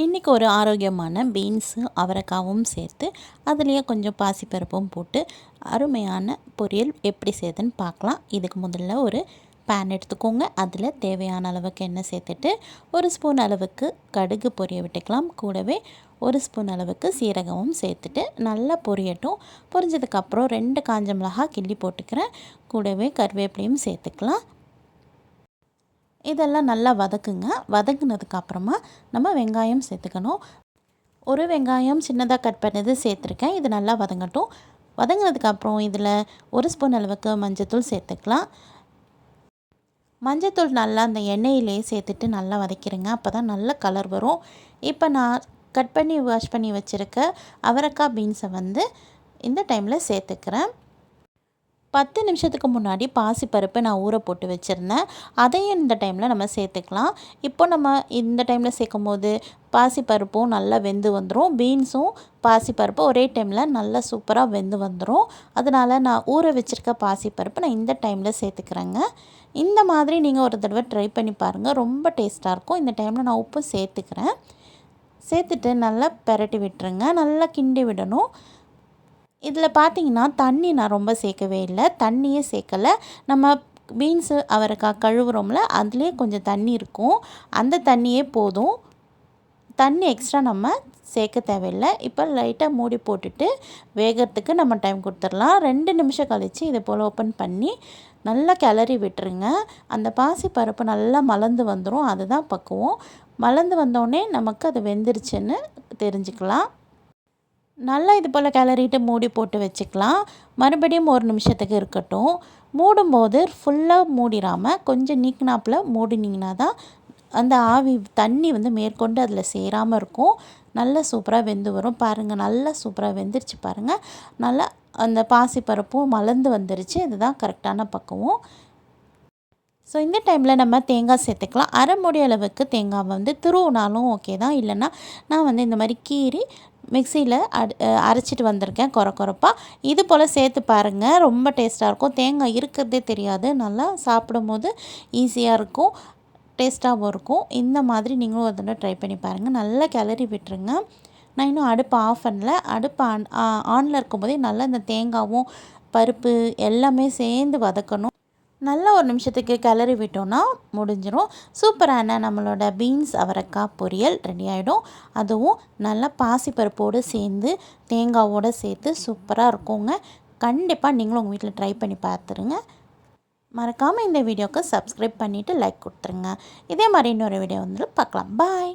இன்றைக்கி ஒரு ஆரோக்கியமான பீன்ஸு அவரைக்காவும் சேர்த்து அதுலேயே கொஞ்சம் பாசிப்பருப்பும் போட்டு அருமையான பொரியல் எப்படி செய்யுதுன்னு பார்க்கலாம். இதுக்கு முதல்ல ஒரு பேன் எடுத்துக்கோங்க. அதில் தேவையான அளவுக்கு எண்ணெய் சேர்த்துட்டு ஒரு ஸ்பூன் அளவுக்கு கடுகு பொரிய விட்டுக்கலாம். கூடவே ஒரு ஸ்பூன் அளவுக்கு சீரகமும் சேர்த்துட்டு நல்லா பொரியட்டும். பொரிஞ்சதுக்கப்புறம் ரெண்டு காஞ்ச மிளகா கிள்ளி போட்டுக்கிறேன். கூடவே கருவேப்பிலையும் சேர்த்துக்கலாம். இதெல்லாம் நல்லா வதக்குங்க. வதக்குனதுக்கப்புறமா நம்ம வெங்காயம் சேர்த்துக்கணும். ஒரு வெங்காயம் சின்னதாக கட் பண்ணது சேர்த்துருக்கேன். இது நல்லா வதங்கட்டும். வதங்கினதுக்கப்புறம் இதில் ஒரு ஸ்பூன் அளவுக்கு மஞ்சத்தூள் சேர்த்துக்கலாம். மஞ்சத்தூள் நல்லா அந்த எண்ணெயிலே சேர்த்துட்டு நல்லா வதக்கிடுங்க அப்போ தான் நல்ல கலர் வரும். இப்போ நான் கட் பண்ணி வாஷ் பண்ணி வச்சுருக்க அவரக்காய் பீன்ஸை வந்து இந்த டைமில் சேர்த்துக்கிறேன். பத்து நிமிஷத்துக்கு முன்னாடி பாசிப்பருப்பு நான் ஊற போட்டு வச்சுருந்தேன். அதையும் இந்த டைமில் நம்ம சேர்த்துக்கலாம். இப்போ நம்ம இந்த டைமில் சேர்க்கும் போது பாசிப்பருப்பும் நல்லா வெந்து வந்துடும் பீன்ஸும் பாசிப்பருப்பும் ஒரே டைமில் நல்லா சூப்பராக வெந்து வந்துடும் அதனால் நான் ஊற வச்சுருக்க பாசிப்பருப்பு நான் இந்த டைமில் சேர்த்துக்கிறேங்க. இந்த மாதிரி நீங்கள் ஒரு தடவை ட்ரை பண்ணி பாருங்கள் ரொம்ப டேஸ்ட்டாக இருக்கும். இந்த டைமில் நான் உப்பும் சேர்த்துக்கிறேன். சேர்த்துட்டு நல்லா பெரட்டி விட்டுருங்க. நல்லா கிண்டி விடணும். இதில் பார்த்தீங்கன்னா தண்ணி நான் ரொம்ப சேர்க்கவே இல்லை. தண்ணியே சேர்க்கலை. நம்ம பீன்ஸு அவரைக்காய் கழுவுறோம்ல அதுலேயே கொஞ்சம் தண்ணி இருக்கும். அந்த தண்ணியே போதும். தண்ணி எக்ஸ்ட்ரா நம்ம சேர்க்க தேவையில்லை. இப்போ லைட்டாக மூடி போட்டுட்டு வேகிறதுக்கு நம்ம டைம் கொடுத்துடலாம். ரெண்டு நிமிஷம் கழித்து இதை போல் ஓப்பன் பண்ணி நல்லா கிளறி விட்டுருங்க. அந்த பாசி பருப்பு நல்லா மலர்ந்து வந்துடும் அதுதான் பக்குவம். மலர்ந்து வந்தோடனே நமக்கு அது வெந்துருச்சுன்னு தெரிஞ்சுக்கலாம். நல்லா இது போல் கிளறிட்டு மூடி போட்டு வச்சுக்கலாம். மறுபடியும் ஒரு நிமிஷத்துக்கு இருக்கட்டும். மூடும்போது ஃபுல்லாக மூடிடாமல் கொஞ்சம் நீக்கினாப்பில் மூடினீங்கன்னா தான் அந்த ஆவி தண்ணி வந்து மேற்கொண்டு அதில் சேராமல் இருக்கும். நல்லா சூப்பராக வெந்து வரும். பாருங்கள் நல்லா சூப்பராக வெந்துருச்சு பாருங்கள் நல்லா அந்த பாசிப்பருப்பும் மலர்ந்து வந்துருச்சு. இதுதான் கரெக்டான பக்குவம். ஸோ இந்த டைமில் நம்ம தேங்காய் சேர்த்துக்கலாம். அரை முடி அளவுக்கு தேங்காய் வந்து திருவுனாலும் ஓகே தான். இல்லைன்னா நான் வந்து இந்த மாதிரி கீறி மிக்சியில் அரைச்சிட்டு வந்திருக்கேன் குறை குறைப்பாக இது போல் சேர்த்து பாருங்கள் ரொம்ப டேஸ்ட்டாக இருக்கும். தேங்காய் இருக்கிறதே தெரியாது. நல்லா சாப்பிடும்போது ஈஸியாக இருக்கும் டேஸ்ட்டாகவும் இருக்கும். இந்த மாதிரி நீங்களும் ஒரு தடவை ட்ரை பண்ணி பாருங்கள் நல்லா கிளறி விட்டுருங்க. நான் இன்னும் அடுப்பு ஆஃப் பண்ணல. அடுப்பு ஆன் ஆனில் இருக்கும்போதே நல்லா இந்த தேங்காவும் பருப்பு எல்லாமே சேர்ந்து வதக்கணும். நல்லா ஒரு நிமிஷத்துக்கு கிளறி விட்டோன்னா முடிஞ்சிடும் சூப்பரான நம்மளோட பீன்ஸ் அவரைக்காய் பொரியல் ரெடி ஆகிடும் அதுவும் நல்லா பாசிப்பருப்போடு சேர்ந்து தேங்காவோடு சேர்த்து சூப்பராக இருக்குங்க. கண்டிப்பாக நீங்களும் உங்கள் வீட்டில் ட்ரை பண்ணி பார்த்துருங்க மறக்காமல் இந்த வீடியோவுக்கு சப்ஸ்கிரைப் பண்ணிவிட்டு லைக் கொடுத்துருங்க. இதே மாதிரி இன்னொரு வீடியோ வந்து பார்க்கலாம். பாய்